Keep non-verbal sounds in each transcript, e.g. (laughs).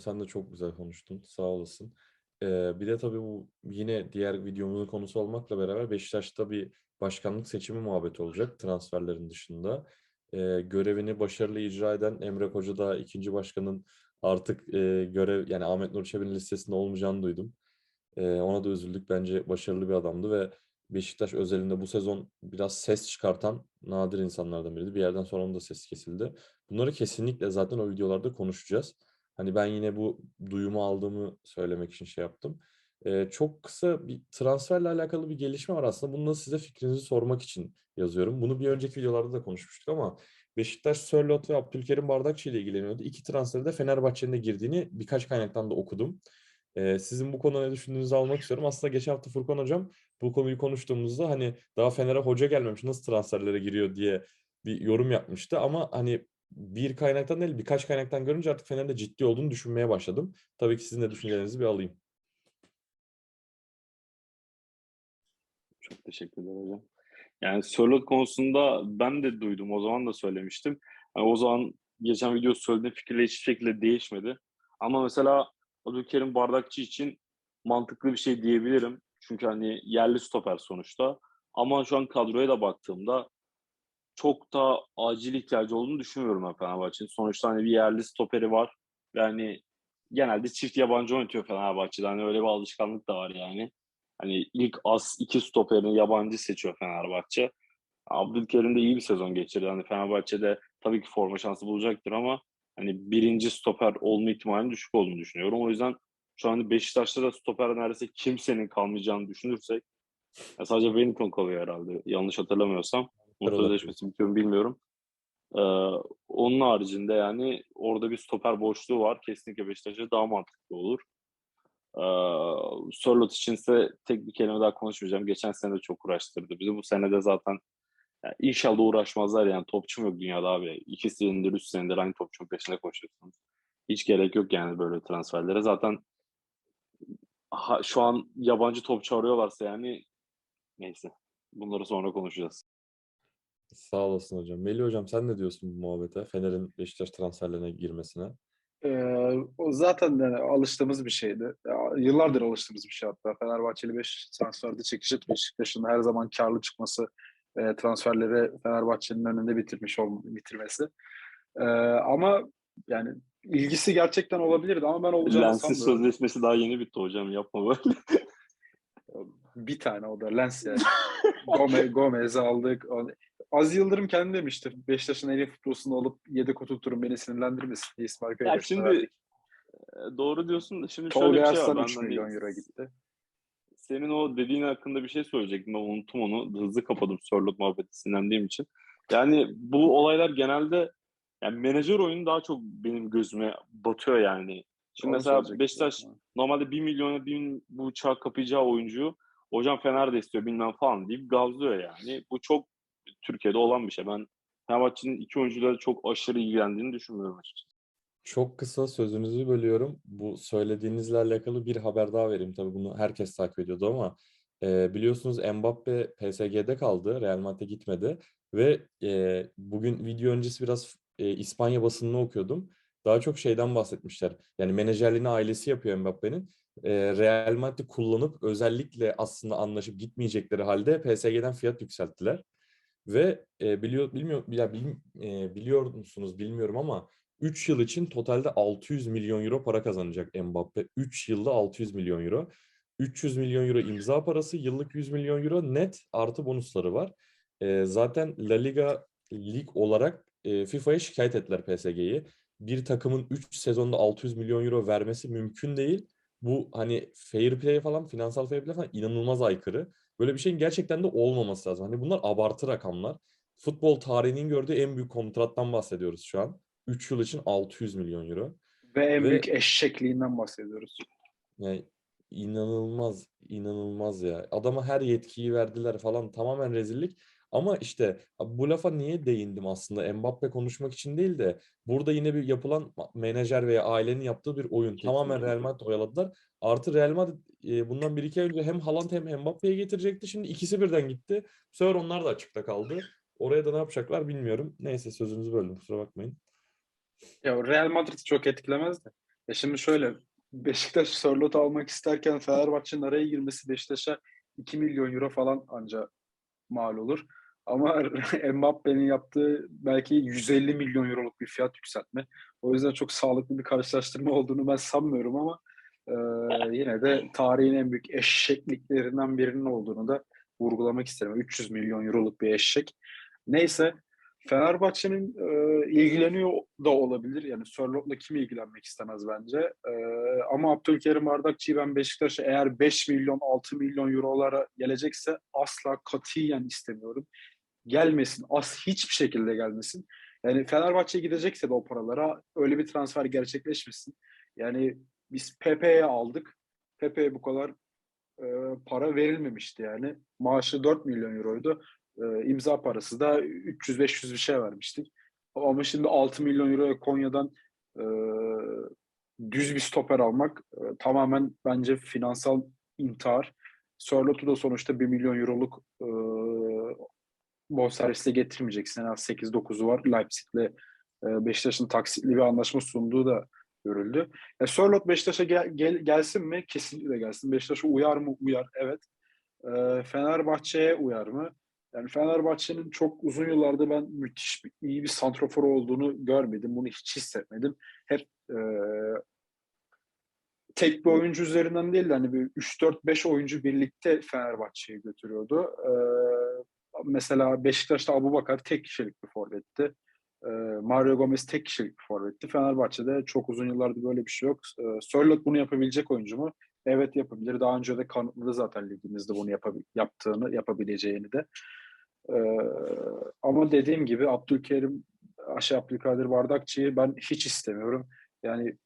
sen de çok güzel konuştun. Sağ olasın. Ee, bir de tabii bu yine diğer videomuzun konusu olmakla beraber Beşiktaş'ta bir başkanlık seçimi muhabbeti olacak transferlerin dışında. Ee, görevini başarılı icra eden Emre Koca da ikinci başkanın artık e, görev yani Ahmet Nur Çebi'nin listesinde olmayacağını duydum. Ee, ona da üzüldük. Bence başarılı bir adamdı ve Beşiktaş özelinde bu sezon biraz ses çıkartan nadir insanlardan biriydi. Bir yerden sonra onun da sesi kesildi. Bunları kesinlikle zaten o videolarda konuşacağız. Hani ben yine bu duyumu aldığımı söylemek için şey yaptım. Ee, çok kısa bir transferle alakalı bir gelişme var aslında. Bunu size fikrinizi sormak için yazıyorum. Bunu bir önceki videolarda da konuşmuştuk ama Beşiktaş Sörloth ve Abdülkerim Bardakçı ile ilgileniyordu. İki transferi de Fenerbahçe'nin de girdiğini birkaç kaynaktan da okudum. Ee, sizin bu konuda ne düşündüğünüzü almak istiyorum. Aslında geçen hafta Furkan Hocam bu konuyu konuştuğumuzda hani daha Fener'e hoca gelmemiş nasıl transferlere giriyor diye bir yorum yapmıştı. Ama hani bir kaynaktan değil birkaç kaynaktan görünce artık Fener'in de ciddi olduğunu düşünmeye başladım. Tabii ki sizin de düşüncelerinizi bir alayım. Çok teşekkür ederim hocam. Yani Sörloth konusunda ben de duydum. O zaman da söylemiştim. Yani o zaman geçen video söylediğim fikirle hiçbir şekilde değişmedi. Ama mesela Abdülkerim Bardakçı için mantıklı bir şey diyebilirim. Çünkü hani yerli stoper sonuçta. Ama şu an kadroya da baktığımda çok da acil ihtiyacı olduğunu düşünmüyorum ben Fenerbahçe'nin. Sonuçta hani bir yerli stoperi var. Yani genelde çift yabancı oynatıyor Fenerbahçe'de. Hani öyle bir alışkanlık da var yani. Hani ilk az iki stoperini yabancı seçiyor Fenerbahçe. Abdülkerim de iyi bir sezon geçirdi. Hani Fenerbahçe'de tabii ki forma şansı bulacaktır ama hani birinci stoper olma ihtimalinin düşük olduğunu düşünüyorum. O yüzden şu an Beşiktaş'ta da stoper neredeyse kimsenin kalmayacağını düşünürsek ya sadece Wellington kalıyor herhalde. Yanlış hatırlamıyorsam. Sözleşmesi bitiyor mu bilmiyorum. Ee, onun haricinde yani orada bir stoper boşluğu var. Kesinlikle Beşiktaş'a daha mantıklı olur. Ee, Sörloth içinse tek bir kelime daha konuşmayacağım. Geçen sene de çok uğraştırdı bizi. Bu sene de zaten yani inşallah uğraşmazlar yani. Topçum yok dünyada abi. İki senedir, üç senedir aynı topçunun peşinde koşuyorsunuz. Hiç gerek yok yani böyle transferlere. Zaten ha, şu an yabancı topçu arıyorlarsa yani neyse. Bunları sonra konuşacağız. Sağ olasın hocam. Melih hocam sen ne diyorsun bu muhabbete? Fener'in Beşiktaş transferlerine girmesine. Ee, o zaten yani alıştığımız bir şeydi. Ya, yıllardır alıştığımız bir şey hatta. Fenerbahçeli 5 transferde çekişip Beşiktaş'ın her zaman karlı çıkması, e, transferleri Fenerbahçe'nin önünde bitirmiş ol, bitirmesi. Ee, ama yani ilgisi gerçekten olabilirdi ama ben olacağını Lens'in sanmıyorum. sözleşmesi daha yeni bitti hocam yapma böyle. Bir tane o da Lens yani. Gomez, Gomez'i aldık. Az Yıldırım kendi demiştir. Beşiktaş'ın en iyi futbolcusunu alıp yedek oturturun beni sinirlendirmesin diye İsmail ya Köybaşı'na şimdi verdik. e, doğru diyorsun da şimdi şöyle Tolga bir şey var. Arslan Ben 3 hani milyon euro gitti. senin o dediğin hakkında bir şey söyleyecektim. Ben unuttum onu. Hızlı kapadım Sörloth muhabbeti sinirlendiğim için. Yani bu olaylar genelde yani menajer oyunu daha çok benim gözüme batıyor yani. Şimdi Onu mesela Beşiktaş zaten. normalde 1 milyona 1000 bu uçağı kapayacağı oyuncuyu hocam Fener de istiyor bilmem falan deyip gazlıyor yani. Bu çok Türkiye'de olan bir şey. Ben Fenerbahçe'nin iki oyuncuyla çok aşırı ilgilendiğini düşünmüyorum açıkçası. Çok kısa sözünüzü bölüyorum. Bu söylediğinizle alakalı bir haber daha vereyim. Tabii bunu herkes takip ediyordu ama e, biliyorsunuz Mbappe PSG'de kaldı. Real Madrid'e gitmedi. Ve e, bugün video öncesi biraz e, İspanya basınını okuyordum. Daha çok şeyden bahsetmişler. Yani menajerliğini ailesi yapıyor Mbappe'nin. E, Real Madrid kullanıp özellikle aslında anlaşıp gitmeyecekleri halde PSG'den fiyat yükselttiler. Ve e, biliyor bilmiyor ya bilim, e, biliyor musunuz bilmiyorum ama 3 yıl için totalde 600 milyon euro para kazanacak Mbappe. 3 yılda 600 milyon euro. 300 milyon euro imza parası, yıllık 100 milyon euro net artı bonusları var. E, zaten La Liga lig olarak e, FIFA'ya şikayet ettiler PSG'yi. Bir takımın 3 sezonda 600 milyon euro vermesi mümkün değil. Bu hani fair play falan, finansal fair play falan inanılmaz aykırı. Böyle bir şeyin gerçekten de olmaması lazım. Hani bunlar abartı rakamlar. Futbol tarihinin gördüğü en büyük kontrattan bahsediyoruz şu an. 3 yıl için 600 milyon euro. Ve en Ve- büyük eşekliğinden bahsediyoruz. Yani inanılmaz, inanılmaz ya. Adama her yetkiyi verdiler falan tamamen rezillik. Ama işte bu lafa niye değindim aslında? Mbappe konuşmak için değil de burada yine bir yapılan menajer veya ailenin yaptığı bir oyun. Tamamen Kesinlikle. Real Madrid oyaladılar. Artı Real Madrid e, bundan bir iki ay önce hem Haaland hem Mbappe'yi getirecekti. Şimdi ikisi birden gitti. Bu sefer onlar da açıkta kaldı. Oraya da ne yapacaklar bilmiyorum. Neyse sözünüzü böldüm kusura bakmayın. Ya Real Madrid çok etkilemez de. Ya şimdi şöyle Beşiktaş Sörlot almak isterken Fenerbahçe'nin araya girmesi Beşiktaş'a 2 milyon euro falan anca mal olur. Ama (laughs) Mbappe'nin yaptığı belki 150 milyon euroluk bir fiyat yükseltme. O yüzden çok sağlıklı bir karşılaştırma olduğunu ben sanmıyorum ama e, (laughs) yine de tarihin en büyük eşekliklerinden birinin olduğunu da vurgulamak isterim. 300 milyon euroluk bir eşek. Neyse Fenerbahçe'nin e, ilgileniyor da olabilir. Yani Sörlot'la kim ilgilenmek istemez bence. E, ama Abdülkerim Bardakçı'yı ben Beşiktaş'a eğer 5 milyon 6 milyon eurolara gelecekse asla katiyen istemiyorum. Gelmesin. As hiçbir şekilde gelmesin. Yani Fenerbahçe'ye gidecekse de o paralara öyle bir transfer gerçekleşmesin. Yani biz Pepe'ye aldık. Pepe'ye bu kadar e, para verilmemişti yani. Maaşı 4 milyon euroydu. E, imza parası da 300-500 bir şey vermiştik. Ama şimdi 6 milyon euroya Konya'dan e, düz bir stoper almak e, tamamen bence finansal intihar. Sörlot'u da sonuçta 1 milyon euroluk e, bonservisle getirmeyeceksin. En az 8-9'u var. Leipzig'le e, Beşiktaş'ın taksitli bir anlaşma sunduğu da görüldü. E, Sörlot Beşiktaş'a gel, gel, gelsin mi? Kesinlikle gelsin. Beşiktaş'a uyar mı? Uyar. Evet. E, Fenerbahçe'ye uyar mı? Yani Fenerbahçe'nin çok uzun yıllarda ben müthiş bir, iyi bir santrofor olduğunu görmedim. Bunu hiç hissetmedim. Hep e, tek bir oyuncu üzerinden değil de hani bir 3-4-5 oyuncu birlikte Fenerbahçe'yi götürüyordu. E, mesela Beşiktaş'ta Abubakar tek kişilik bir forvetti. E, Mario Gomez tek kişilik bir forvetti. Fenerbahçe'de çok uzun yıllardır böyle bir şey yok. E, Sörloth bunu yapabilecek oyuncu mu? Evet yapabilir. Daha önce de kanıtladı zaten ligimizde bunu yapabil- yaptığını, yapabileceğini de. Ee, ama dediğim gibi Abdülkerim, Aşağı Abdülkadir Bardakçı'yı ben hiç istemiyorum. Yani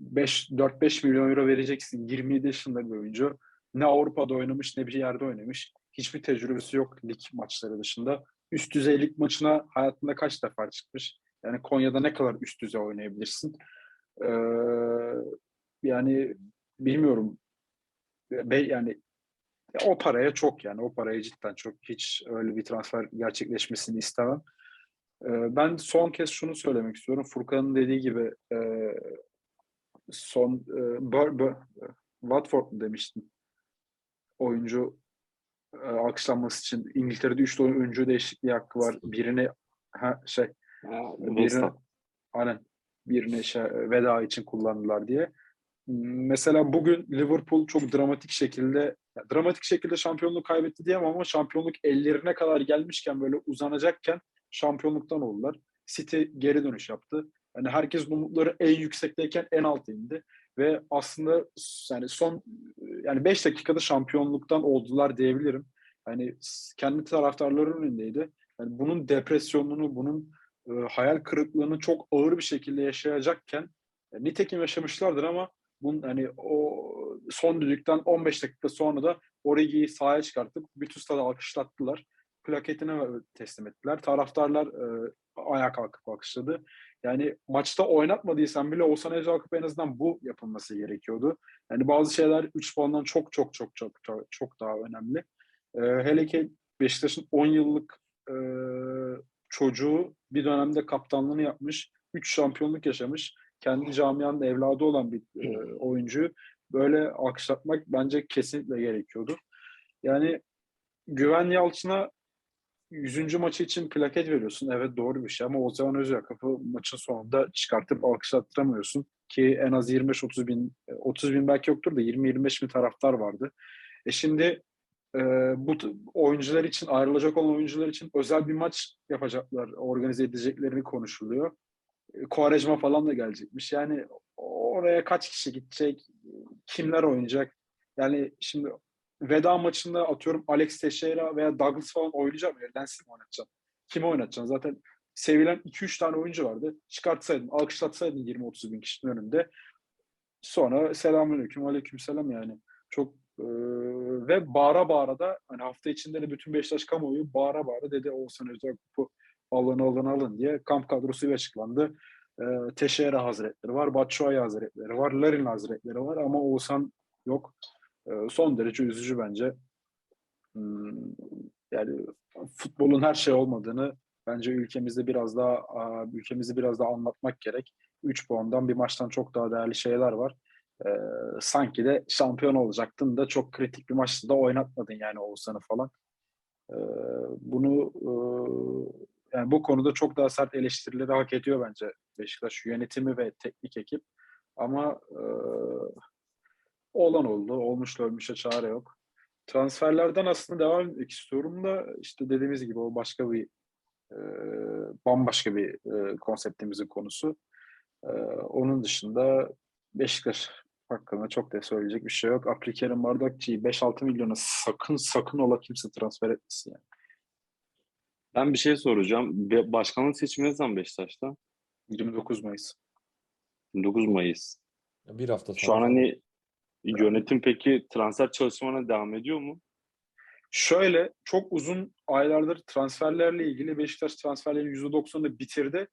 5 4-5 milyon euro vereceksin. 27 yaşında bir oyuncu. Ne Avrupa'da oynamış ne bir yerde oynamış. Hiçbir tecrübesi yok lig maçları dışında. Üst düzey lig maçına hayatında kaç defa çıkmış? Yani Konya'da ne kadar üst düzey oynayabilirsin? Ee, yani bilmiyorum. Yani o paraya çok yani o paraya cidden çok hiç öyle bir transfer gerçekleşmesini istemem. Ee, ben son kez şunu söylemek istiyorum. Furkan'ın dediği gibi e, son e, Bur, Bur, Watford mu demiştim? Oyuncu e, alkışlanması için İngiltere'de 3 oyuncu değişikliği hakkı var. Birini ha, şey Ha, birini aynen birini şey, veda için kullandılar diye. Mesela bugün Liverpool çok dramatik şekilde ya dramatik şekilde şampiyonluğu kaybetti diyemem ama şampiyonluk ellerine kadar gelmişken böyle uzanacakken şampiyonluktan oldular. City geri dönüş yaptı. Yani herkesin umutları en yüksekteyken en alta indi ve aslında yani son yani 5 dakikada şampiyonluktan oldular diyebilirim. Yani kendi taraftarların önündeydi. Yani bunun depresyonunu, bunun e, hayal kırıklığını çok ağır bir şekilde yaşayacakken e, nitekim yaşamışlardır ama bunun hani o son düdükten 15 dakika sonra da Origi'yi sahaya çıkartıp bütün stadı alkışlattılar. Plaketini teslim ettiler. Taraftarlar e, ayağa kalkıp alkışladı. Yani maçta oynatmadıysan bile Oğuzhan Ezalkıp en azından bu yapılması gerekiyordu. Yani bazı şeyler 3 puandan çok çok çok çok çok, daha önemli. E, hele ki Beşiktaş'ın 10 yıllık e, çocuğu bir dönemde kaptanlığını yapmış. 3 şampiyonluk yaşamış. Kendi camianın evladı olan bir e, oyuncuyu böyle alkışlatmak bence kesinlikle gerekiyordu. Yani Güven Yalçın'a 100. maçı için plaket veriyorsun. Evet doğru bir şey ama o zaman Özyakup'u maçın sonunda çıkartıp alkışlattıramıyorsun. Ki en az 25-30 bin, 30 bin belki yoktur da 20-25 bin taraftar vardı. E şimdi e, bu oyuncular için, ayrılacak olan oyuncular için özel bir maç yapacaklar, organize edeceklerini konuşuluyor. Kovarejma falan da gelecekmiş. Yani oraya kaç kişi gidecek, kimler oynayacak? Yani şimdi veda maçında atıyorum Alex Teixeira veya Douglas falan oynayacak mı? Lensin mi oynatacaksın? Kimi oynatacaksın? Zaten sevilen 2-3 tane oyuncu vardı. Çıkartsaydın, alkışlatsaydın 20-30 bin kişinin önünde. Sonra selamünaleyküm, aleykümselam yani. Çok e, ve bağıra bağıra da hani hafta içinde de bütün Beşiktaş kamuoyu bağıra bağıra dedi Oğuzhan Özel kupu alın alın alın diye kamp kadrosu açıklandı. E, Teşehir'e hazretleri var, Batshuayi hazretleri var, Larin hazretleri var ama Oğuzhan yok. E, son derece üzücü bence. Hmm, yani futbolun her şey olmadığını bence ülkemizde biraz daha ülkemizi biraz daha anlatmak gerek. 3 puandan bir maçtan çok daha değerli şeyler var. Ee, sanki de şampiyon olacaktın da çok kritik bir maçta da oynatmadın yani Oğuzhan'ı falan. Ee, bunu e, yani bu konuda çok daha sert eleştirileri hak ediyor bence Beşiktaş yönetimi ve teknik ekip. Ama e, olan oldu. Olmuş ölmüşe çare yok. Transferlerden aslında devam etmek istiyorum da işte dediğimiz gibi o başka bir e, bambaşka bir e, konseptimizin konusu. E, onun dışında Beşiktaş hakkında çok da söyleyecek bir şey yok. Abdülkerim Bardakçı'yı 5-6 milyona sakın sakın ola kimse transfer etmesin yani. Ben bir şey soracağım. Başkanlık seçimi ne zaman Beşiktaş'ta? 29 Mayıs. 9 Mayıs. Bir hafta Şu sonra an falan. hani yönetim peki transfer çalışmalarına devam ediyor mu? Şöyle çok uzun aylardır transferlerle ilgili Beşiktaş transferlerin %90'ını bitirdi.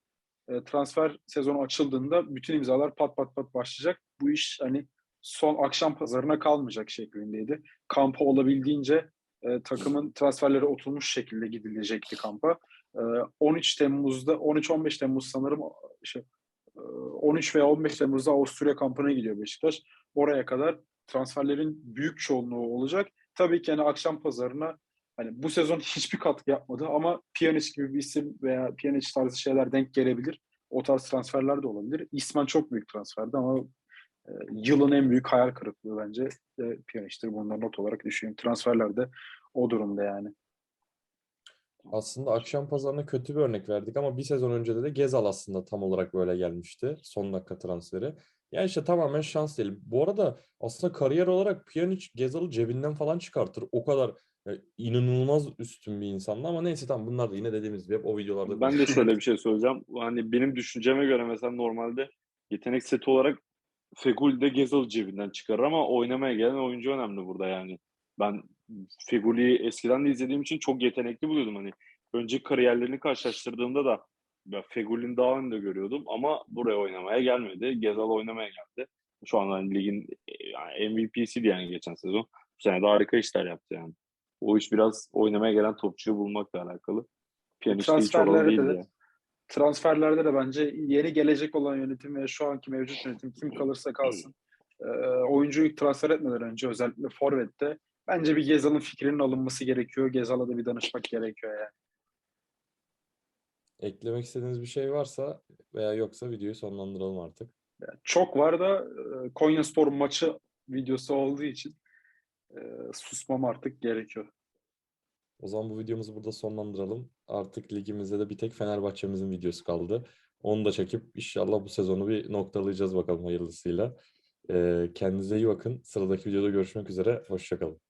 E, transfer sezonu açıldığında bütün imzalar pat pat pat başlayacak. Bu iş hani son akşam pazarına kalmayacak şeklindeydi. Kampa olabildiğince e, takımın transferleri oturmuş şekilde gidilecekti kampa. E, 13 Temmuz'da 13-15 Temmuz sanırım şey, 13 veya 15 Temmuz'da Avusturya kampına gidiyor Beşiktaş. Oraya kadar transferlerin büyük çoğunluğu olacak. Tabii ki hani akşam pazarına hani bu sezon hiçbir katkı yapmadı ama Pjanic gibi bir isim veya Pjanic tarzı şeyler denk gelebilir. O tarz transferler de olabilir. İsmen çok büyük transferdi ama e, yılın en büyük hayal kırıklığı bence e, Pjanic'tir. Bunları not olarak düşünüyorum. Transferlerde o durumda yani. Aslında akşam pazarına kötü bir örnek verdik ama bir sezon önce de, Gezal aslında tam olarak böyle gelmişti. Son dakika transferi. Yani işte tamamen şans değil. Bu arada aslında kariyer olarak Pjanic Gezal'ı cebinden falan çıkartır. O kadar e, inanılmaz üstün bir insandı ama neyse tamam bunlar da yine dediğimiz gibi hep o videolarda Ben de şöyle bir şey söyleyeceğim. Hani benim düşünceme göre mesela normalde yetenek seti olarak Feguli de Gezal cebinden çıkarır ama oynamaya gelen oyuncu önemli burada yani. Ben Feguli'yi eskiden de izlediğim için çok yetenekli buluyordum. Hani önceki kariyerlerini karşılaştırdığımda da Feguli'nin daha önde görüyordum ama buraya oynamaya gelmedi. Gezal oynamaya geldi. Şu an hani ligin e, yani MVP'siydi yani geçen sezon. Bu sene de harika işler yaptı yani. O iş biraz oynamaya gelen topçuyu bulmakla alakalı. Piyanist hiç oralı Transferlerde değildi de yani. transferlerde de bence yeni gelecek olan yönetim ve şu anki mevcut yönetim kim kalırsa kalsın e, oyuncuyu transfer etmeden önce özellikle Forvet'te bence bir Gezal'ın fikrinin alınması gerekiyor. Gezal'a da bir danışmak gerekiyor yani. eklemek istediğiniz bir şey varsa veya yoksa videoyu sonlandıralım artık. Çok var da e, Konyaspor maçı videosu olduğu için e, susmam artık gerekiyor. O zaman bu videomuzu burada sonlandıralım. Artık ligimizde de bir tek Fenerbahçe'mizin videosu kaldı. Onu da çekip inşallah bu sezonu bir noktalayacağız bakalım hayırlısıyla. Ee, kendinize iyi bakın. Sıradaki videoda görüşmek üzere. Hoşçakalın.